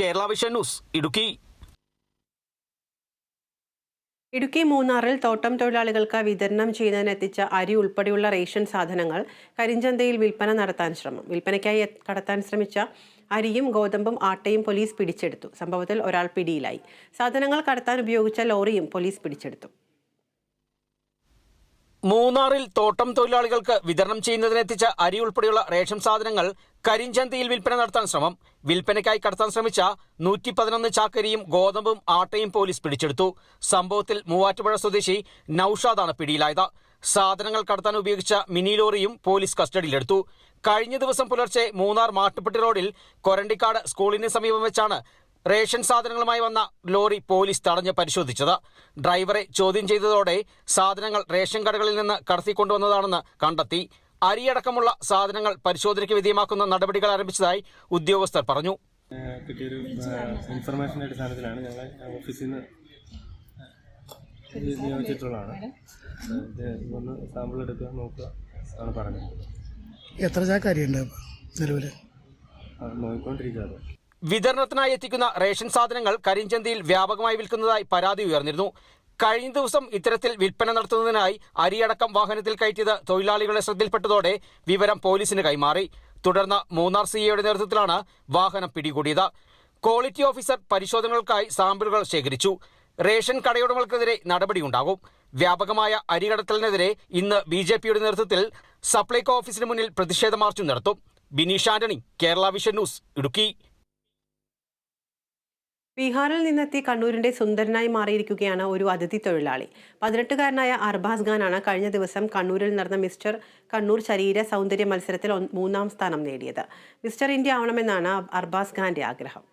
Kerala vision news Idukki. Idukki മൂന്നാറിൽ തോട്ടം തൊഴിലാളികൾക്ക് വിതരണം ചെയ്യുന്നതിനെത്തിച്ച അരി ഉൾപ്പെടെയുള്ള റേഷൻ സാധനങ്ങൾ കരിഞ്ചന്തയിൽ വിൽപ്പന നടത്താൻ ശ്രമം. വിൽപ്പനയ്ക്കായി കടത്താൻ ശ്രമിച്ച അരിയും ഗോതമ്പും ആട്ടയും പോലീസ് പിടിച്ചെടുത്തു. സംഭവത്തിൽ ഒരാൾ പിടിയിലായി. സാധനങ്ങൾ കടത്താൻ ഉപയോഗിച്ച ലോറിയും പോലീസ് പിടിച്ചെടുത്തു. മൂന്നാറിൽ തോട്ടം തൊഴിലാളികൾക്ക് വിതരണം ചെയ്യുന്നതിനെത്തിച്ച അരി ഉൾപ്പെടെയുള്ള റേഷൻ സാധനങ്ങൾ കരിഞ്ചന്തയിൽ വിൽപ്പന നടത്താൻ ശ്രമം. വിൽപ്പനയ്ക്കായി കടത്താൻ ശ്രമിച്ച നൂറ്റി പതിനൊന്ന് ചാക്കരിയും ഗോതമ്പും ആട്ടയും പോലീസ് പിടിച്ചെടുത്തു. സംഭവത്തിൽ മൂവാറ്റുപുഴ സ്വദേശി നൌഷാദാണ് പിടിയിലായത്. സാധനങ്ങൾ കടത്താൻ ഉപയോഗിച്ച മിനി ലോറിയും പോലീസ് കസ്റ്റഡിയിലെടുത്തു. കഴിഞ്ഞ ദിവസം പുലർച്ചെ മൂന്നാർ മാട്ടുപ്പെട്ടി റോഡിൽ കൊരണ്ടിക്കാട് സ്കൂളിന് സമീപം വെച്ചാണ് റേഷൻ സാധനങ്ങളുമായി വന്ന ലോറി പോലീസ് തടഞ്ഞ് പരിശോധിച്ചത്. ഡ്രൈവറെ ചോദ്യം ചെയ്തതോടെ സാധനങ്ങൾ റേഷൻ കടകളിൽ നിന്ന് കടത്തിക്കൊണ്ടുവന്നതാണെന്ന് കണ്ടെത്തി. അരിയടക്കമുള്ള സാധനങ്ങൾ പരിശോധനയ്ക്ക് വിധേയമാക്കുന്ന നടപടികൾ ആരംഭിച്ചതായി ഉദ്യോഗസ്ഥർ പറഞ്ഞു. കിട്ടിയൊരു ഇൻഫർമേഷന്റെ അടിസ്ഥാനത്തിലാണ് ഞങ്ങൾ ഓഫീസിൽ നിന്ന് നിയോഗിച്ചിട്ടുള്ളതാണ് ഒന്ന് സാമ്പിൾ എടുക്കുക നോക്കുക ആണ് പറഞ്ഞത്. എത്ര ചാക്കാരിയുണ്ട് നിലവിൽ നോക്കിക്കൊണ്ടിരിക്കുക വിതരണത്തിനായി എത്തിക്കുന്ന റേഷൻ സാധനങ്ങൾ കരിഞ്ചന്തയിൽ വ്യാപകമായി വിൽക്കുന്നതായി പരാതി ഉയർന്നിരുന്നു. കഴിഞ്ഞ ദിവസം ഇത്തരത്തിൽ വിൽപ്പന നടത്തുന്നതിനായി അരിയടക്കം വാഹനത്തിൽ കയറ്റിയത് തൊഴിലാളികളുടെ ശ്രദ്ധയിൽപ്പെട്ടതോടെ വിവരം പോലീസിന് കൈമാറി. തുടർന്ന് മൂന്നാർ സിഐയുടെ നേതൃത്വത്തിലാണ് വാഹനം പിടികൂടിയത്. ക്വാളിറ്റി ഓഫീസർ പരിശോധനകൾക്കായി സാമ്പിളുകൾ ശേഖരിച്ചു. റേഷൻ കടയുടമകൾക്കെതിരെ നടപടിയുണ്ടാകും. വ്യാപകമായ അരികടത്തലിനെതിരെ ഇന്ന് ബി ജെ പിയുടെ നേതൃത്വത്തിൽ സപ്ലൈകോ ഓഫീസിന് മുന്നിൽ പ്രതിഷേധ മാർച്ചും നടത്തും. Bineesh Antony Kerala vision news Idukki. ബീഹാറിൽ നിന്നെത്തി കണ്ണൂരിന്റെ സുന്ദരനായി മാറിയിരിക്കുകയാണ് ഒരു അതിഥി തൊഴിലാളി. പതിനെട്ടുകാരനായ അർബാസ് ഖാനാണ് കഴിഞ്ഞ ദിവസം കണ്ണൂരിൽ നടന്ന മിസ്റ്റർ കണ്ണൂർ ശരീര സൗന്ദര്യ മത്സരത്തിൽ മൂന്നാം സ്ഥാനം നേടിയത്. മിസ്റ്റർ ഇന്ത്യ ആവണമെന്നാണ് അർബാസ് ഖാന്റെ ആഗ്രഹം.